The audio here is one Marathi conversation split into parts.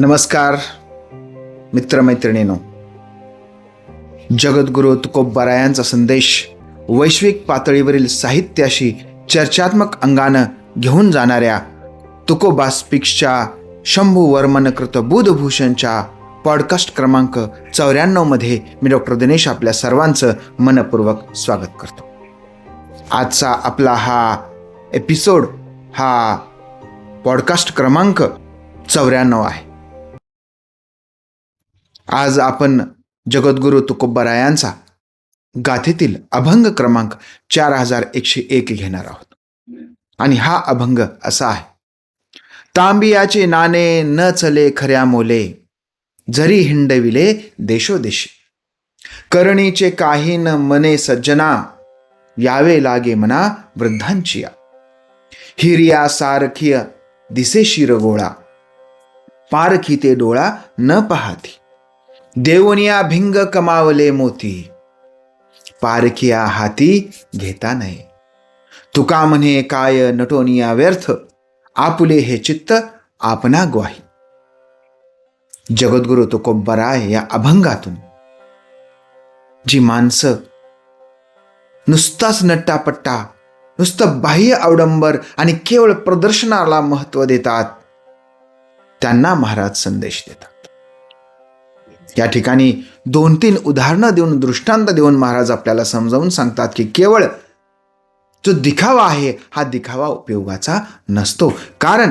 नमस्कार मित्रमैत्रिणीनो. जगद्गुरु तुकोबारायांचा संदेश वैश्विक पातळीवरील साहित्याशी चर्चात्मक अंगानं घेऊन जाणाऱ्या तुकोबा स्पिक्सच्या शंभू वर्मनकृत बुधभूषणच्या पॉडकास्ट क्रमांक चौऱ्याण्णवमध्ये मी डॉक्टर दिनेश आपल्या सर्वांचं मनपूर्वक स्वागत करतो. आजचा आपला हा एपिसोड हा पॉडकास्ट क्रमांक चौऱ्याण्णव आहे. आज आपण जगद्गुरु तुकोबरायांचा गाथेतील अभंग क्रमांक चार हजार एकशे एक घेणार आहोत. आणि हा अभंग असा आहे. तांबियाचे नाणे न चले खऱ्या मोले जरी हिंडविले देशोदेशी. करणीचे काही न मने सज्जना यावे लागे मना वृद्धांची हिरिया सारखी दिसे शिरगोळा पारखी ते डोळा न पाहती. देवनिया भिंग कमावले मोती. पारखिया हाती घेता नये. तुका म्हणे काय नटोनिया व्यर्थ आपुले हे चित्त आपणा ग्वाही. जगद्गुरु तुकोबराय या अभंगातून. जी माणसं नुसताच नट्टापट्टा नुसतं बाह्य अवडंबर आणि केवळ प्रदर्शनाला महत्त्व देतात त्यांना महाराज संदेश देतात. या ठिकाणी दोन तीन उदाहरणं देऊन दृष्टांत देऊन महाराज आपल्याला समजावून सांगतात की केवळ जो दिखावा आहे हा दिखावा उपयोगाचा नसतो. कारण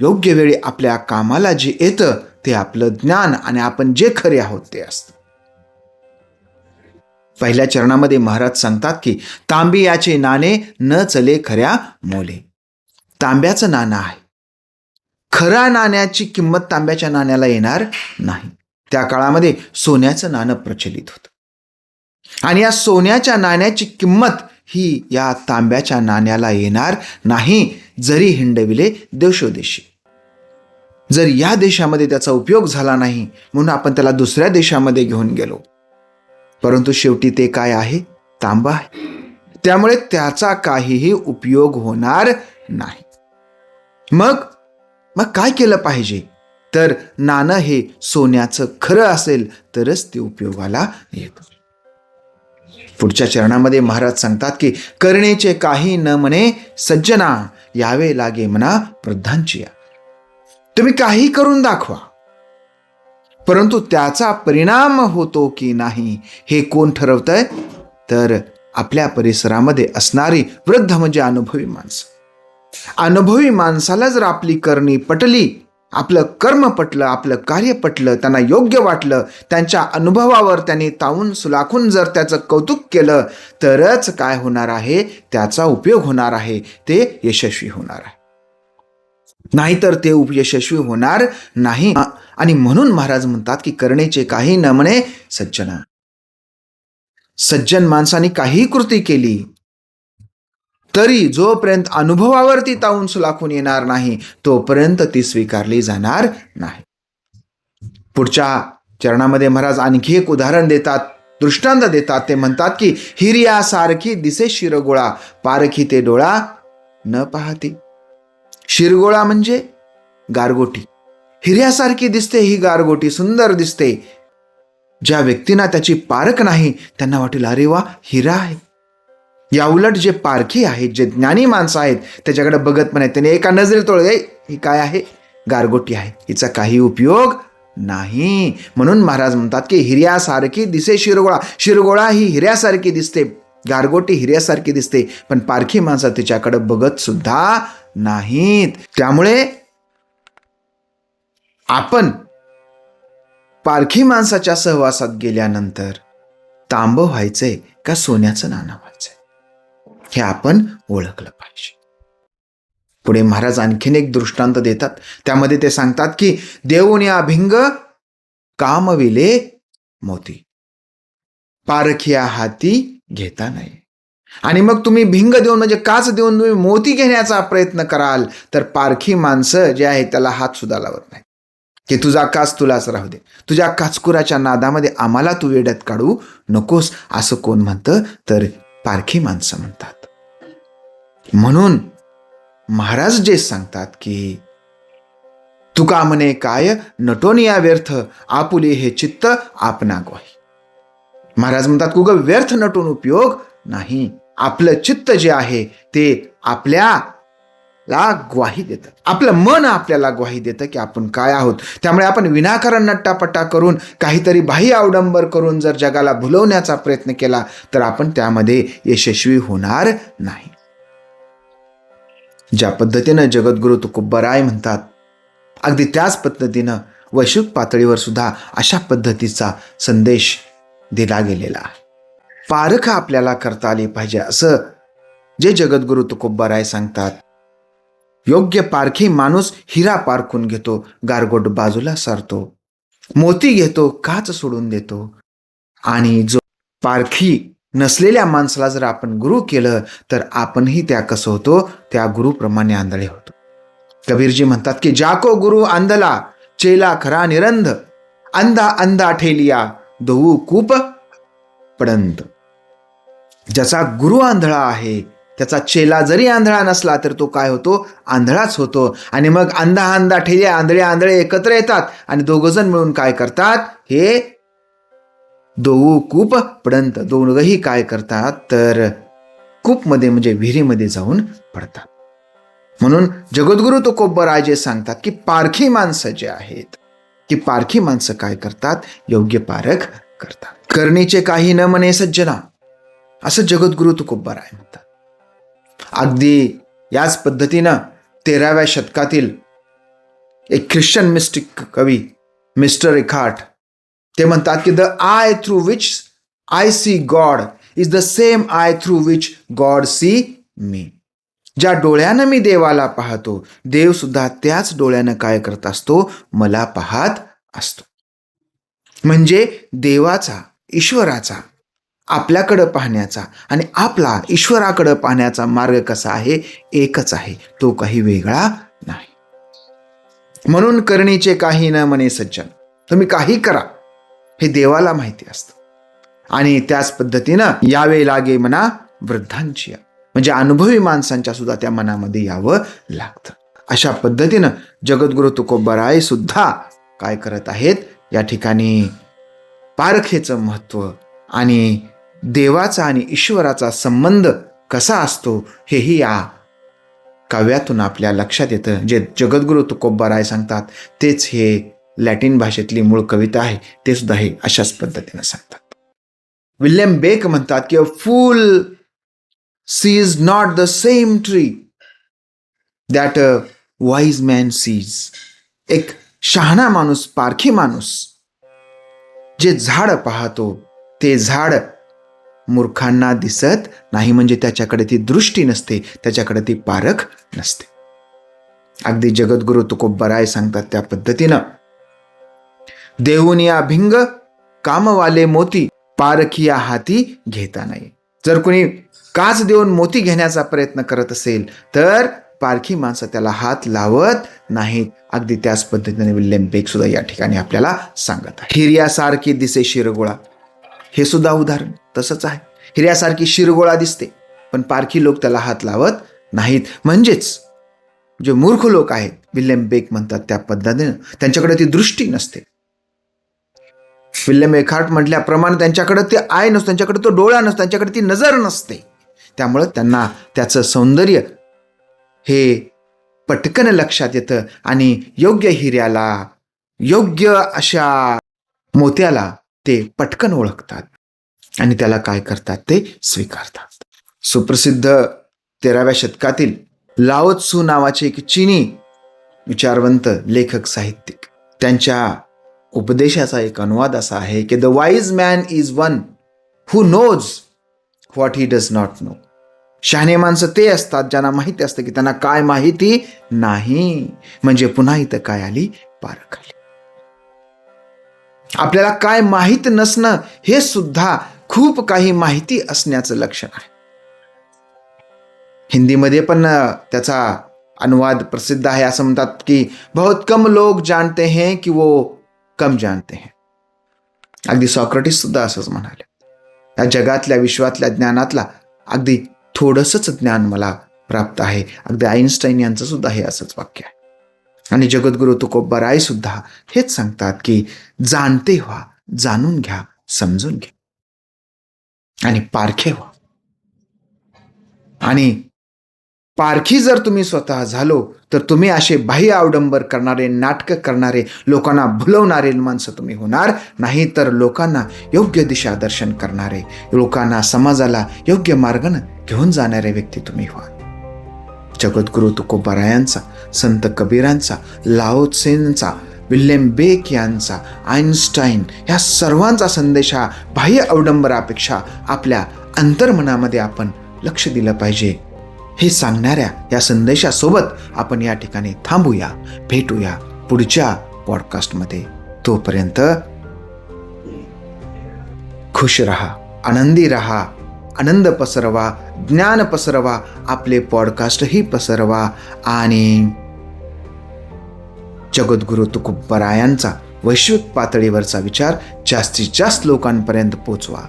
योग्य वेळी आपल्या कामाला जे येतं ते आपलं ज्ञान आणि आपण जे खरे आहोत ते असतं. पहिल्या चरणामध्ये महाराज सांगतात की तांबी याचे नाणे न चले खऱ्या मोले. तांब्याचं नाणं आहे. खऱ्या नाण्याची किंमत तांब्याच्या नाण्याला येणार नाही. त्या काळामध्ये सोन्याचं नाणं प्रचलित होतं. आणि या सोन्याच्या नाण्याची किंमत ही या तांब्याच्या नाण्याला येणार नाही जरी हिंडविले देशोदेशी. जर या देशामध्ये त्याचा उपयोग झाला नाही म्हणून आपण त्याला दुसऱ्या देशामध्ये घेऊन गेलो. परंतु शेवटी ते काय आहे? तांबा आहे. त्यामुळे त्याचा काहीही उपयोग होणार नाही. मग मग काय केलं पाहिजे? तर नाणं हे सोन्याचं खरं असेल तरच ते उपयोगाला येतं. पुढच्या चरणामध्ये महाराज सांगतात की करणेचे काही न म्हणे सज्जना यावे लागे म्हणा वृद्धांची तुम्ही काही करून दाखवा. परंतु त्याचा परिणाम होतो की नाही हे कोण ठरवतंय? तर आपल्या परिसरामध्ये असणारी वृद्ध म्हणजे अनुभवी माणसं. अनुभवी माणसाला जर आपली करणी पटली आपलं कर्म पटलं आपलं कार्य पटलं त्यांना योग्य वाटलं त्यांच्या अनुभवावर त्यांनी तावून सुलाखून जर त्याचं कौतुक केलं तरच काय होणार आहे? त्याचा उपयोग होणार आहे. ते यशस्वी होणार आहे. नाहीतर ते यशस्वी होणार नाही. आणि म्हणून महाराज म्हणतात की करणेचे काही न म्हणे सज्जना. सज्जन माणसाने काही कृती केली तरी जोपर्यंत अनुभवावरती ताऊन सुलाखून येणार नाही तोपर्यंत ती स्वीकारली जाणार नाही. पुढच्या चरणामध्ये महाराज आणखी एक उदाहरण देतात दृष्टांत देतात. ते म्हणतात की हिरिया सारखी दिसे शिरगोळा पारखी ते डोळा न पाहते. शिरगोळा म्हणजे गारगोटी. हिर्यासारखी दिसते ही गारगोटी सुंदर दिसते. ज्या व्यक्तींना त्याची पारख नाही त्यांना वाटेल अरे वा हिरा आहे. याउलट जे पारखी आहेत जे ज्ञानी माणसं आहेत त्याच्याकडे बघत पण आहेत त्याने एका नजरेत तोळ ही काय आहे? गारगोटी आहे. हिचा काही उपयोग नाही. म्हणून महाराज म्हणतात की हिऱ्यासारखी दिसे शिरगोळा. शिरगोळा ही हिऱ्यासारखी दिसते. गारगोटी हिऱ्यासारखी दिसते. पण पारखी माणसं तिच्याकडे बघत सुद्धा नाहीत. त्यामुळे आपण पारखी माणसाच्या सहवासात गेल्यानंतर तांब व्हायचंय का सोन्याचं नाणं व्हायचंय? हे आपण ओळखलं पाहिजे. पुढे महाराज आणखीन एक दृष्टांत देतात. त्यामध्ये ते सांगतात की देऊन या भिंग कामविले मोती. पारखिया हाती घेता नाही. आणि मग तुम्ही भिंग देऊन म्हणजे काच देऊन तुम्ही मोती घेण्याचा प्रयत्न कराल तर पारखी माणसं जे आहे त्याला हात सुद्धा लावत नाही की तुझा काच तुलाच राहू दे. तुझ्या काचकुराच्या नादामध्ये आम्हाला तू वेड्यात काढू नकोस असं कोण म्हणतं? तर पारखी माणसं म्हणतात. म्हणून महाराज जे सांगतात की तुका म्हणे काय? नटोनिया व्यर्थ आपुले हे चित्त आपणा ग्वाही महाराज म्हणतात कुग व्यर्थ नटून उपयोग नाही. आपलं चित्त जे आहे ते आपल्याला ग्वाही देतं. आपलं मन आपल्याला ग्वाही देतं की आपण काय आहोत. त्यामुळे आपण विनाकारण नट्टापट्टा करून काहीतरी बाह्य अवडंबर करून जर जगाला भुलवण्याचा प्रयत्न केला तर आपण त्यामध्ये यशस्वी होणार नाही. ज्या पद्धतीनं जगद्गुरु तुकुब्बराय म्हणतात अगदी त्याच पद्धतीनं वैश्विक पातळीवर सुद्धा अशा पद्धतीचा संदेश दिला गेलेला. आहे पारख आपल्याला करता आली पाहिजे असं जे जगद्गुरु तुकोब्बराय सांगतात. योग्य पारखी माणूस हिरा पारखून घेतो गारगोट बाजूला सारतो. मोती घेतो काच सोडून देतो. आणि जो पारखी नसलेल्या माणसाला जर आपण गुरु केलं तर आपणही त्या कसं होतो? त्या गुरुप्रमाणे आंधळे होतो. कबीरजी म्हणतात की जाको गुरु आंधला चेला खरा निरंध अंधा अंधा ठेलिया दोऊ कूप पडंत. ज्याचा गुरु आंधळा आहे त्याचा चेला जरी आंधळा नसला तर तो काय होतो? आंधळाच होतो. आणि मग अंधा अंधा ठेल्या आंधळे आंधळे एकत्र येतात आणि दोघंजण मिळून काय करतात? हे दोऊ कूप पडंत दोघही काय करतात तर कूपमध्ये म्हणजे विहिरीमध्ये जाऊन पडतात. म्हणून जगद्गुरु तो राजे सांगतात की पारखी माणसं जे आहेत की पारखी माणसं काय करतात? योग्य पारख करतात. करणीचे काही न म्हणे सज्जना. असं जगद्गुरु तुकोब्बराय म्हणतात. अगदी याच पद्धतीनं तेराव्या शतकातील एक ख्रिश्चन मिस्टिक कवी मिस्टर एखाट ते म्हणतात की the eye through which I see God is the same eye through which God see me ज्या डोळ्यानं मी देवाला पाहतो देव सुद्धा त्याच डोळ्यानं काय करत असतो? मला पाहत असतो. म्हणजे देवाचा ईश्वराचा आपल्याकडं पाहण्याचा आणि आपला ईश्वराकडं पाहण्याचा मार्ग कसा आहे? एकच आहे तो काही वेगळा नाही. म्हणून करणीचे काही न म्हणे सज्जन तुम्ही काही करा. हे देवाला माहिती असतं. आणि त्याच पद्धतीनं यावे लागे म्हणा वृद्धांची म्हणजे अनुभवी माणसांच्या सुद्धा त्या मनामध्ये यावं लागतं. अशा पद्धतीनं जगद्गुरु तुकोबराय सुद्धा काय करत आहेत? या ठिकाणी पारखेचं महत्त्व आणि देवाचा आणि ईश्वराचा संबंध कसा असतो हेही या काव्यातून आपल्या लक्षात येतं. जे जगद्गुरु तुकोबराय सांगतात तेच हे लॅटिन भाषेतली मूळ कविता आहे ते सुद्धा हे अशाच पद्धतीनं सांगतात. विल्यम बेक म्हणतात की a fool sees not the same tree that a wise man sees. एक शहाणा माणूस पारखी माणूस जे झाड पाहतो ते झाड मूर्खांना दिसत नाही म्हणजे त्याच्याकडे ती दृष्टी नसते त्याच्याकडे ती पारख नसते. अगदी जगद्गुरु तुकोबराय सांगतात त्या पद्धतीनं देऊनिया भिंग कामवाले मोती पारखिया हाती घेता नाही. जर कोणी काच देऊन मोती घेण्याचा प्रयत्न करत असेल तर पारखी माणसं त्याला हात लावत नाहीत. अगदी त्याच पद्धतीने विल्यम बेग सुद्धा या ठिकाणी आपल्याला सांगत आहे. हिर्यासारखी दिसे शिरगोळा. हे सुद्धा उदाहरण तसंच आहे. हिर्यासारखी शिरगोळा दिसते पण पारखी लोक त्याला हात लावत नाहीत. म्हणजेच जे मूर्ख लोक आहेत विल्यम बेक म्हणतात त्या पद्धतीनं त्यांच्याकडे ती दृष्टी नसते. विल्यम एखार्ट म्हटल्याप्रमाणे त्यांच्याकडे ते आय नसतं त्यांच्याकडे तो डोळा नसतो त्यांच्याकडे ती नजर नसते. त्यामुळं त्यांना त्याचं सौंदर्य हे पटकन लक्षात येतं आणि योग्य हिऱ्याला योग्य अशा मोत्याला ते पटकन ओळखतात आणि त्याला काय करतात ते स्वीकारतात. सुप्रसिद्ध तेराव्या शतकातील लाओत्सू नावाचे एक चीनी विचारवंत लेखक साहित्यिक त्यांच्या उपदेशाचा एक अनुवाद असा आहे की the wise man is one who knows what he does not know शहाणे माणसं ते असतात ज्यांना माहिती असतं की त्यांना काय माहिती नाही. म्हणजे पुन्हा इथं काय आली? पारख आली. आपल्याला काय माहीत नसणं हे सुद्धा खूप काही माहिती असण्याचं लक्षण आहे. हिंदीमध्ये पण त्याचा अनुवाद प्रसिद्ध आहे. असं म्हणतात की बहुत कम लोग जानते हैं की वो कम जानते हैं. अगदी सॉक्रेटिस सुद्धा असंच म्हणाले. या जगातल्या विश्वातल्या ज्ञानातला अगदी थोडंसंच ज्ञान मला प्राप्त आहे. अगदी आईन्स्टाईन यांचं सुद्धा हे असंच वाक्य आहे. आणि जगद्गुरु तुकोबराय सुद्धा हेच सांगतात की जाणते व्हा जाणून घ्या समजून घ्या. आणि पारखे व्हा. आणि पारखी जर तुम्ही स्वतः झालो तर तुम्ही असे बाह्य अवडंबर करणारे नाटकं करणारे लोकांना भुलवणारे माणसं तुम्ही होणार नाही तर लोकांना योग्य दिशा दर्शन करणारे लोकांना समाजाला योग्य मार्गानं घेऊन जाणारे व्यक्ती तुम्ही व्हा. जगद्गुरु तुकोबारायांचा संत कबीरांचा लाओसेनचा विल्यम बेक यांचा आईन्स्टाईन ह्या सर्वांचा संदेश हा बाह्य अवडंबरापेक्षा आपल्या अंतर्मनामध्ये आपण लक्ष दिलं पाहिजे. हे सांगणाऱ्या या संदेशासोबत आपण या ठिकाणी थांबूया. भेटूया पुढच्या पॉडकास्टमध्ये तोपर्यंत खुश रहा आनंदी रहा आनंद पसरवा ज्ञान पसरवा आपले पॉडकास्टही पसरवा आणि जगद्गुरु तुकुब्बरायांचा वैश्विक पातळीवरचा विचार जास्तीत जास्त लोकांपर्यंत पोचवा.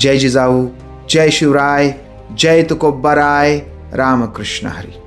जय जिजाऊ जय शिवराय जय तुकोब्बराय रामकृष्ण हरी।